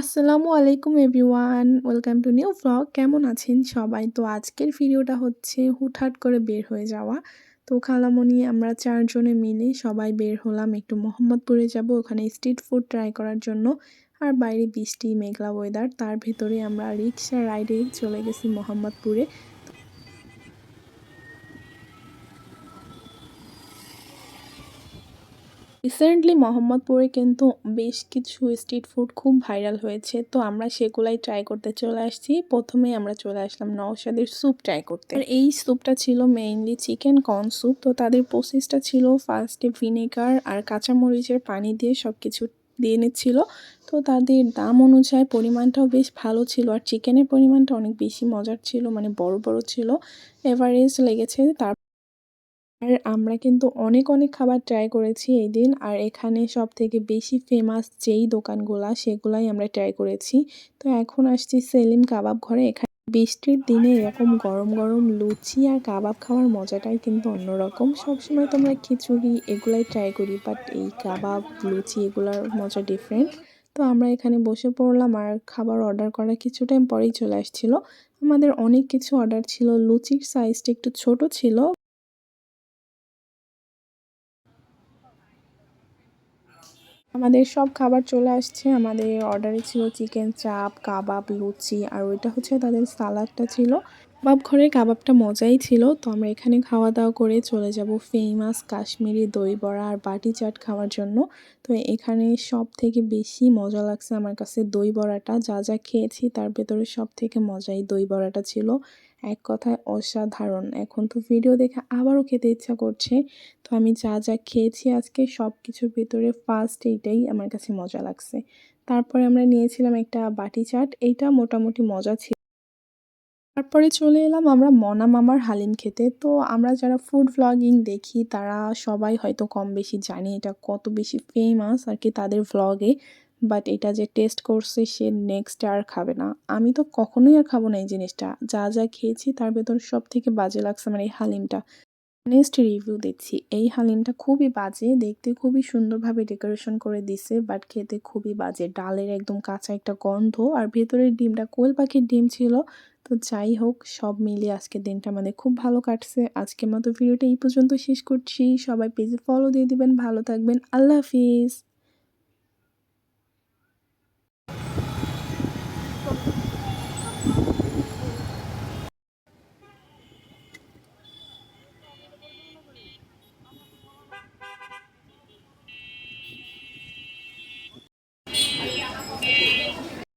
আসসালামু আলাইকুম everyone, welcome to new blog. কেমন আছেন সবাই? তো আজকের ভিডিওটা হচ্ছে হুটহাট করে বের হয়ে যাওয়া। তো খালামণি, আমরা চারজনে মিলে সবাই বের হলাম একটু মোহাম্মদপুরে যাব, ওখানে স্ট্রিট ফুড ট্রাই করার জন্য। আর বাইরে বৃষ্টি, মেঘলা ওয়েদার তার ভেতরে আমরা রিক্সা রাইডে চলে গেছি মোহাম্মদপুরে। রিসেন্টলি মোহাম্মদপুরে কিন্তু বেশ কিছু স্ট্রিট ফুড খুব ভাইরাল হয়েছে। তো আমরা সেগুলাই ট্রাই করতে চলে আসছি। প্রথমে আমরা চলে আসলাম নওশাদের স্যুপ ট্রাই করতে। আর এই স্যুপটা ছিল মেইনলি চিকেন কর্ন স্যুপ তো তাদের প্রসেসটা ছিল ফার্স্টে ভিনেগার আর কাঁচামরিচের পানি দিয়ে সব কিছু দিয়ে নিচ্ছিল। তো তাদের দাম অনুযায়ী পরিমাণটাও বেশ ভালো ছিল। আর চিকেনের পরিমাণটা অনেক বেশি মজার ছিল মানে বড় বড় ছিল। এভারেজ লেগেছে। তার আর আমরা কিন্তু অনেক অনেক খাবার ট্রাই করেছি এই দিন। আর এখানে সব থেকে বেশি ফেমাস যেই দোকানগুলা, সেগুলাই আমরা ট্রাই করেছি। তো এখন আসছি সেলিম কাবাব ঘরে। এখানে বৃষ্টির দিনে এরকম গরম গরম লুচি আর কাবাব খাওয়ার মজাটাই কিন্তু অন্যরকম। সবসময় তো আমরা খিচুড়ি এগুলাই ট্রাই করি বাট এই কাবাব, লুচি এগুলোর মজা ডিফারেন্ট তো আমরা এখানে বসে পড়লাম আর খাবার অর্ডার করার কিছু টাইম পরেই চলে আসছিল। আমাদের অনেক কিছু অর্ডার ছিল। লুচির সাইজটা একটু ছোট ছিল। আমাদের সব খাবার চলে আসছে। আমাদের অর্ডারে ছিল চিকেন চাপ কাবাব লুচি, আর ওইটা হচ্ছে তাদের সালাদটা ছিল। কাবাব ঘরের কাবাবটা মজাই ছিল, তো আমরা এখানে খাওয়া দাওয়া করে চলে যাব ফেমাস কাশ্মীরি দই বড়া আর বাটি চাট খাওয়ার জন্য। তো এখানে সব থেকে বেশি মজা লাগছে আমার কাছে দই বড়াটা। যা যা খেয়েছি তার ভেতরে সব থেকে মজাই দই বড়াটা ছিল। এক কথায় অসাধারণ। এখন তো ভিডিও দেখে আবারও খেতে ইচ্ছা করছে। তো আমি যা যা খেয়েছি আজকে সব কিছুর ভিতরে ফার্স্ট এইটাই আমার কাছে মজা লাগছে। তারপরে আমরা নিয়েছিলাম একটা বাটি চাট। এইটা মোটামুটি মজা ছিল। তারপরে চলে এলাম আমরা মনা মামার হালিম খেতে। তো আমরা যারা ফুড ভ্লগিং দেখি, তারা সবাই হয়তো কম বেশি জানি এটা কত বেশি ফেমাস আর কি তাদের ভ্লগে বাট এটা যে টেস্ট করছে সে নেক্সট আর খাবে না। আমি তো কখনোই আর খাব না এই জিনিসটা। যা যা খেয়েছি তার ভেতর সব থেকে বাজে লাগছে আমার এই হালিমটা। নেক্সট রিভিউ দিচ্ছি। এই হালিমটা খুবই বাজে, দেখতে খুবই সুন্দরভাবে ডেকোরেশন করে দিছে বাট খেতে খুবই বাজে। ডালের একদম কাঁচা একটা গন্ধ, আর ভেতরের ডিমটা কোয়েল পাখির ডিম ছিল। তো যাই হোক, সব মিলিয়ে আজকের দিনটা আমাদের খুব ভালো কাটছে। আজকের মতো ভিডিওটা এই পর্যন্ত শেষ করছি। সবাই পেজে ফলো দিয়ে দিবেন, ভালো থাকবেন। আল্লাহ হাফিজ।